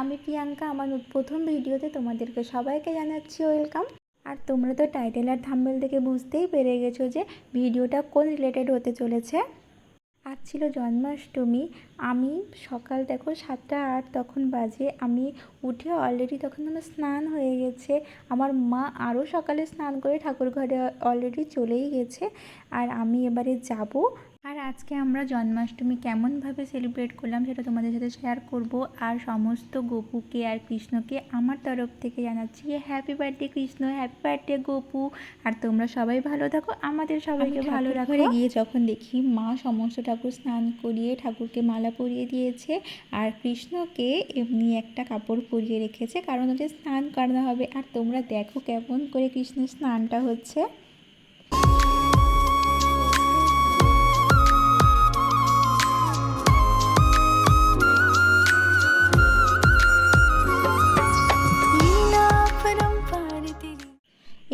আমি প্রিয়াঙ্কা, আমার প্রথম ভিডিওতে তোমাদেরকে সবাইকে জানাচ্ছি ওয়েলকাম। আর তোমরা তো টাইটেল আর থাম্বেল থেকে বুঝতেই পেরে গেছো যে ভিডিওটা কোন রিলেটেড হতে চলেছে। আজ ছিল জন্মাষ্টমী, আমি সকাল দেখো সাতটা আট তখন বাজে, আমি উঠে অলরেডি তখন আমার স্নান হয়ে গেছে। আমার মা আরও সকালে স্নান করে ঠাকুর ঘরে অলরেডি চলেই গেছে। আর আমি এবারে যাব আর আজকে আমরা জন্মাষ্টমী কেমনভাবে সেলিব্রেট করলাম সেটা তোমাদের সাথে শেয়ার করব। আর সমস্ত গোপুকে আর কৃষ্ণকে আমার তরফ থেকে জানাচ্ছি happy birthday Krishna happy birthday Gopu. আর তোমরা সবাই ভালো থাকো আমাদের সবাইকে ভালো রাখো। গিয়ে যখন দেখি মা সমস্ত ঠাকুর স্নান করিয়ে ঠাকুরকে মালা পরিয়ে দিয়েছে আর কৃষ্ণকে এমনি একটা কাপড় পরিয়ে রেখেছে কারণ হচ্ছে স্নান করানো হবে। আর তোমরা দেখো কেমন করে কৃষ্ণের স্নানটা হচ্ছে।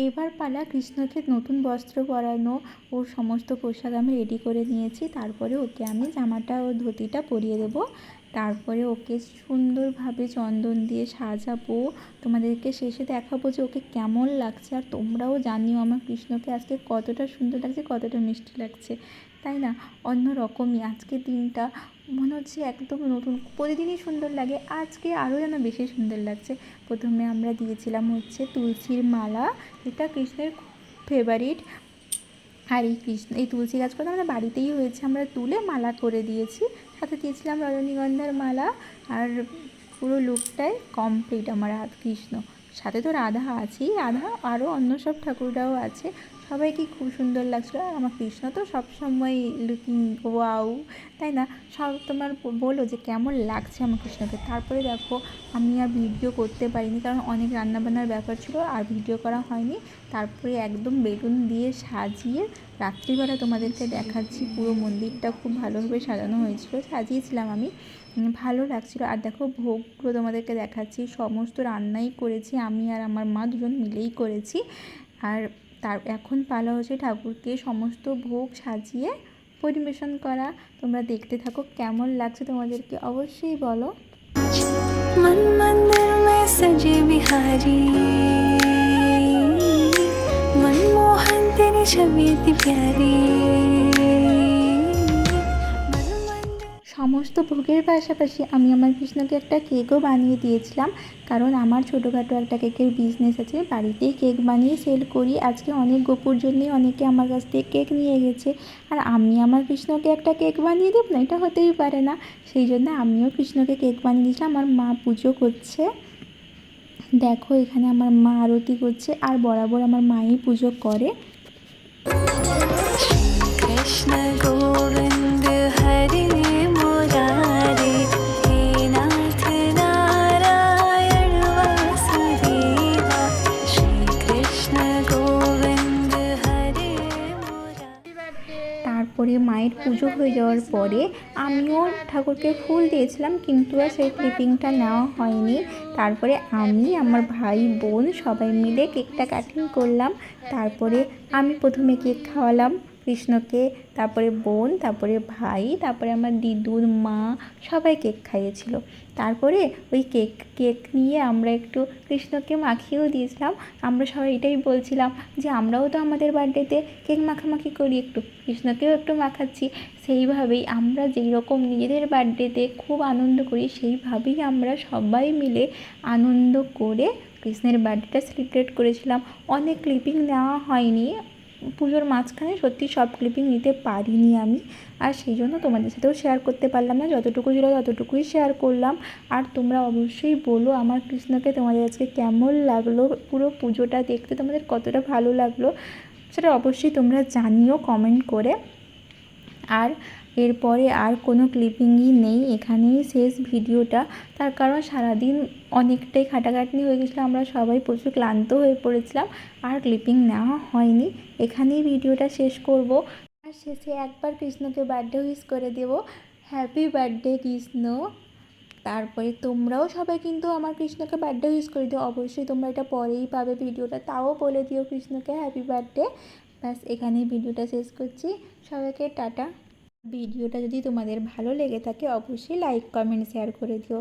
এবার পালা কৃষ্ণকে নতুন বস্ত্র পরানো ওর সমস্ত পোশাক আমি রেডি করে নিয়েছি। তারপরে ওকে আমি জামাটা ও ধুতিটা পরিয়ে দেবো। তারপরে ওকে সুন্দরভাবে চন্দন দিয়ে সাজাবো। তোমাদেরকে শেষে দেখাবো যে ওকে কেমন লাগছে। আর তোমরাও জানিও আমার কৃষ্ণকে আজকে কতটা সুন্দর লাগছে, কতটা মিষ্টি লাগছে। তাই না? অন্য রকমই আজকের দিনটা মনে হচ্ছে একদম নতুন। প্রতিদিনই সুন্দর লাগে, আজকে আরও যেন বেশি সুন্দর লাগছে। প্রথমে আমরা দিয়েছিলাম হচ্ছে তুলসীর মালা এটা কৃষ্ণের ফেভারিট আর এই কৃষ্ণ, এই তুলসী গাছগুলো আমাদের বাড়িতেই হয়েছে, আমরা তুলে মালা করে দিয়েছি। সাথে দিয়েছিলাম রজনীগন্ধার মালা, আর পুরো লুকটাই কমপ্লিট আমার হাত কৃষ্ণ। সাথে তো রাধা আছেই। রাধা আরও অন্য সব ঠাকুররাও আছে। সবাইকে খুব সুন্দর লাগছিল। আর আমার কৃষ্ণ তো সবসময় লুকিং ওয়াও তাই না? সব তোমার বলো যে কেমন লাগছে আমার কৃষ্ণকে? তারপরে দেখো, আমি আর ভিডিও করতে পারিনি কারণ অনেক রান্নাবান্নার ব্যাপার ছিল আর ভিডিও করা হয়নি। তারপরে একদম বেলুন দিয়ে সাজিয়ে রাত্রিবেলা তোমাদেরকে দেখাচ্ছি। পুরো মন্দিরটা খুব ভালোভাবে সাজানো হয়েছিল। সাজিয়েছিলাম আমি। ভালো লাগছিল আর দেখো ভোগগুলো তোমাদেরকে দেখাচ্ছি সমস্ত রান্নাই করেছি আমি আর আমার মা দুজন মিলেই করেছি আর তার এখন পালা হচ্ছে ঠাকুরকে সমস্ত ভোগ সাজিয়ে পরিবেশন করা তোমরা দেখতে থাকো কেমন লাগছে তোমাদেরকে অবশ্যই বলো मन मंदिर में सजे बिहारी मनमोहन तेरी छवि इतनी प्यारी সমস্ত ভোগের পাশাপাশি আমি আমার কৃষ্ণকে একটা কেকও বানিয়ে দিয়েছিলাম। কারণ আমার ছোটোখাটো একটা কেকের বিজনেস আছে, বাড়িতেই কেক বানিয়ে সেল করি। আজকে অনেক গোপুর জন্যই অনেকে আমার কাছ থেকে কেক নিয়ে গেছে। আর আমি আমার কৃষ্ণকে একটা কেক বানিয়ে দেব না? এটা হতেই পারে না। সেই জন্য আমিও কৃষ্ণকে কেক বানিয়ে দিয়েছিলাম। আমার মা পুজো করছে। দেখো এখানে আমার মা আরতি করছে। আর বরাবর আমার মাই পুজো করে। তারপরে মায়ের পুজো হয়ে যাওয়ার পরে আমিও ঠাকুরকে ফুল দিয়েছিলাম, কিন্তু আর সেই ক্লিপিংটা নেওয়া হয়নি। তারপরে আমি, আমার ভাই, বোন সবাই মিলে কেকটা কাটিং করলাম। তারপরে আমি প্রথমে কেক খাওয়ালাম। কৃষ্ণকে, তারপরে বোন, তারপরে ভাই, তারপরে আমার দিদুর মা সবাই কেক খাইয়েছিল। তারপরে ওই কেক কেক নিয়ে আমরা একটু কৃষ্ণকে মাখিয়েও দিয়েছিলাম। আমরা সবাই এটাই বলছিলাম যে, আমরাও তো আমাদের বার্থডেতে কেক মাখামাখি করি একটু। কৃষ্ণকেও একটু মাখাচ্ছি। সেইভাবেই আমরা যেই রকম নিজেদের বার্থডেতে খুব আনন্দ করি, সেইভাবেই আমরা সবাই মিলে আনন্দ করে কৃষ্ণের বার্থডেটা সেলিব্রেট করেছিলাম। অনেক ক্লিপিং নেওয়া হয়নি। পুজোর মাঝখানে সত্যি সব ক্লিপিং নিতে পারিনি আমি। আর সেই জন্য তোমাদের সাথেও শেয়ার করতে পারলাম না। যতটুকু ছিল ততটুকুই শেয়ার করলাম। আর তোমরা অবশ্যই বলো আমার কৃষ্ণকে তোমাদের আজকে কেমন লাগল? পুরো পুজোটা দেখতে তোমাদের কতটা ভালো লাগল? সেটা অবশ্যই তোমরা জানিও কমেন্ট করে। আর এরপরে আর কোনো ক্লিপিংই নেই। এখানেই শেষ ভিডিওটা। তার কারণ সারাদিন অনেকটাই খাটাখাটনি হয়ে গেছিল। আমরা সবাই প্রচুর ক্লান্ত হয়ে পড়েছিলাম। আর ক্লিপিং নেওয়া হয়নি। এখানেই ভিডিওটা শেষ করব। আর শেষে একবার কৃষ্ণকে বার্থডে উইশ করে দেব। Happy birthday Krishna. তারপরে তোমরাও সবাই কিন্তু আমার কৃষ্ণকে বার্থডে উইশ করে দিও। অবশ্যই তোমরা এটা পরেই পাবে ভিডিওটা। তাও বলে দিও কৃষ্ণকে হ্যাপি বার্থডে ব্যাস, এখানেই ভিডিওটা শেষ করছি। সবাইকে টাটা। ভিডিওটা যদি তোমাদের ভালো লেগে থাকে অবশ্যই লাইক কমেন্ট শেয়ার করে দিও।